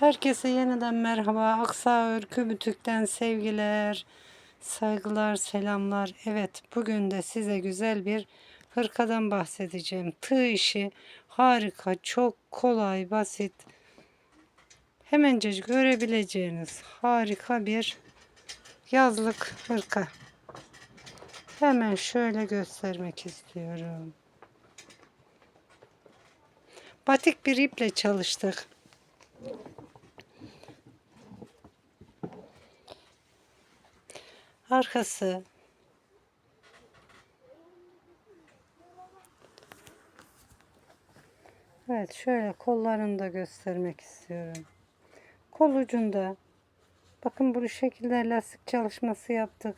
Herkese yeniden merhaba. Aksa Örgü Bütük'ten sevgiler, saygılar, selamlar. Evet, bugün de size güzel bir hırkadan bahsedeceğim. Tığ işi harika, çok kolay, basit. Hemencecik görebileceğiniz harika bir yazlık hırka. Hemen şöyle göstermek istiyorum. Batik bir iple çalıştık. Arkası Evet şöyle kollarını da göstermek istiyorum. Kol ucunda bakın bu şekilde lastik çalışması yaptık.